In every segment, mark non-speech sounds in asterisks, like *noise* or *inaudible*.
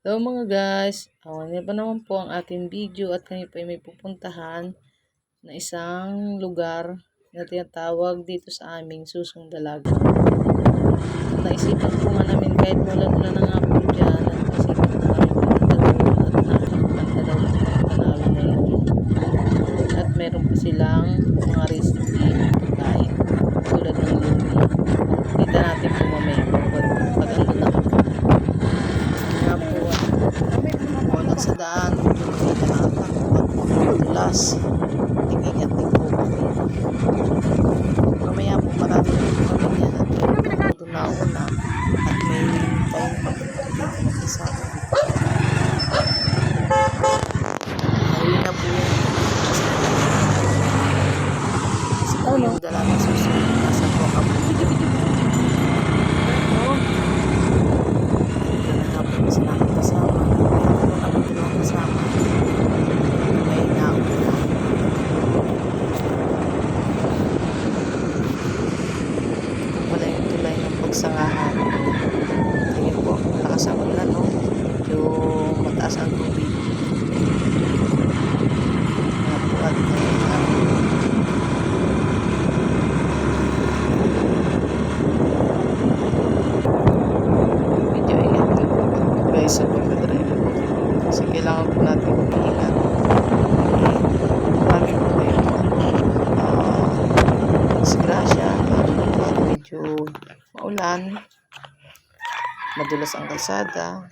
Hello mga guys, awan niya pa naman po ang ating video at kami po ay may pupuntahan na isang lugar na tinatawag dito sa aming susong dalaga. Naisipan po nga namin kahit mulan-ulan na nga po dyan at naisipan po namin pumunta doon at nakakapanda daw po ang tanawin na yun. At meron pa silang mga recipe ng pagkain tulad ng lumi. Kita natin po mamaya pag, pag andun na kami. Nga po, walang sa daan, hindi na matulas. Tingin din po kami. Mamaya po marami po kami yan doon na una at may tayo pa po dito mag-isama. Ayun na po yun. Kasi po yung dalagang susunod. Nasa po kami. Tapos sila ang kasama. Ako dalawang kasama. May nauna. Ito pala yung tulay ng pagsangahan. Tingin po, malakas ang ulan, no? Medyo mataas ang tubig. Kaya po at uh, medyo ingat din po guys sa pagdadrive kasi kailangan po natin mag-ingat marami po ngayon uh, disgrasya at medyo maulan. Madulas ang kalsada.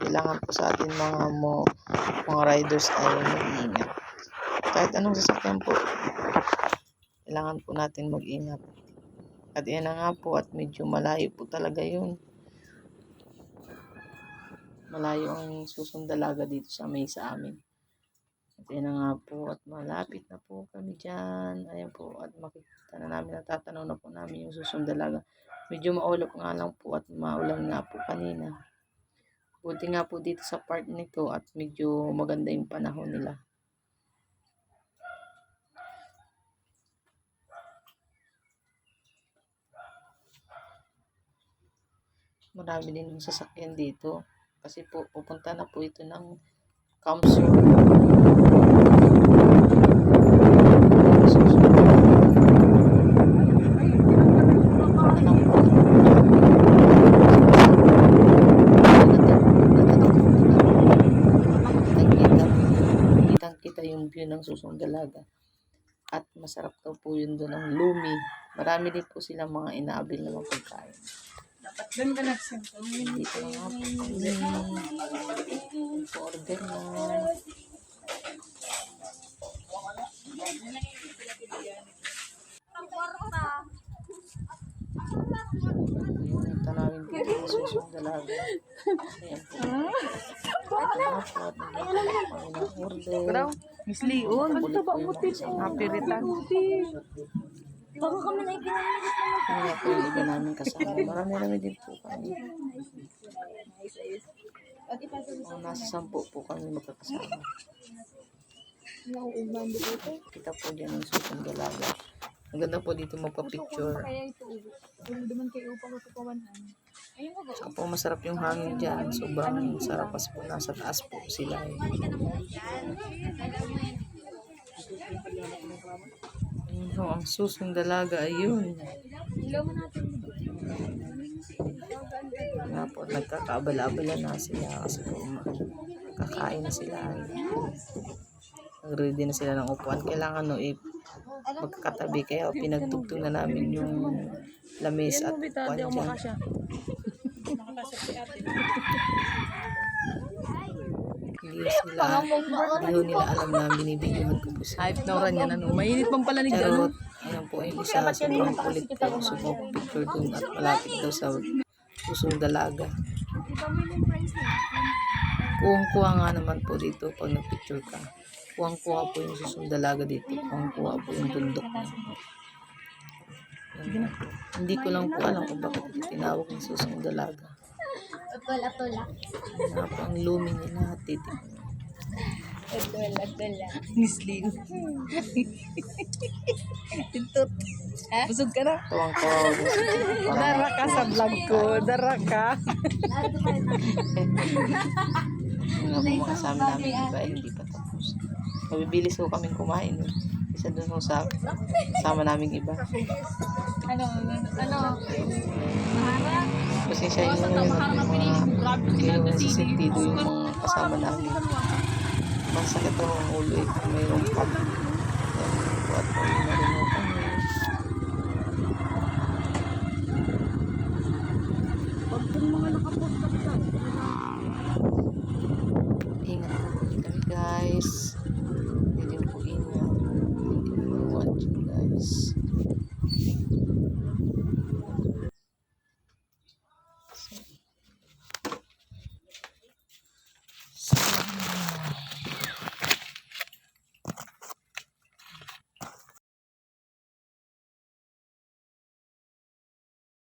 Kailangan po sa atin mga mo, mga riders ay mag-iingat. Kahit anong sasakyan po kailangan po natin mag-ingat at yan na nga po at medyo malayo po talaga yun malayo ang susundalaga dito sa may sa amin. At yan nga po at malapit na po kami dyan. Ayan po at makikita na namin natatanaw na po namin yung susundalaga. Medyo maulap nga lang po at maulan nga po kanina. Buti nga po dito sa part nito at medyo maganda yung panahon nila. Marami din yung sasakyan dito. Kasi po, pupunta na po ito ng. Kitang kita yung view ng susong dalaga. At masarap daw po yun doon ng lumi. Marami din po silang mga inaabil na mga pagkain. Dapat doon ka nagsimple. Dito na nga po kami. Order na. Yung tanawin susong dalaga. Ayan po. Ito na po. at nagluluto po kami ng order. Miss Leon, Kulit po yung mga kasama. napiritan. Bago kami na ikinamit Kaya po yung iba namin kasama. Marami-rami din po kami. Mga nasa sampu po kami magkakasama. Kita po dyan ang susong dalaga. Ang ganda po dito magpa-picture. Duman kayo upang ba? Saka po masarap yung hangin dyan. Sobrang sarap kasi po nasa taas po sila. Eh. Ayun ho, ang susong dalaga ayun. Nga po, nagkakaabala-abala na sila kasi po kakain na sila. Nag-ready na sila ng upuan. Kailangan no, eh, magkakatabi. Kaya pinagtugtog na namin yung lamis at upuan dyan. *laughs* Hindi sila, hindi ho nila alam na binibigyan ko po sila. Hype na oran yan. Ano? Mainit pang pala ni. Jalo. Ayan po yung isa. Sobrang kulit po. Sobrang picture dun at malapit daw sa pusong dalaga. Kuwang-kuha nga naman po dito pag nagpicture ka. Kuwang-kuha po yung susong dalaga dito. Kuwang-kuha po yung bundok na. Hindi ko lang po alam kung bakit tinawag ng susong dalaga. Nga po ang lumi nila at titik. Mislin. Tintot. Busog ka na. Tuwang-tuwa ako. Dara ka sa vlog ko. Dara ka. Po mga kasama namin iba ay hindi pa tapos. Mabibilis ko kaming kumain. Eh. Isa dun sa kasama naming iba. Ano, ano, kasi siya yung mga sisitido yung mga kasama namin. Masakit ang mga ulo eh. Mayroon pa at ingat. Po kami guys. Hindi po ingat. Hindi watch guys.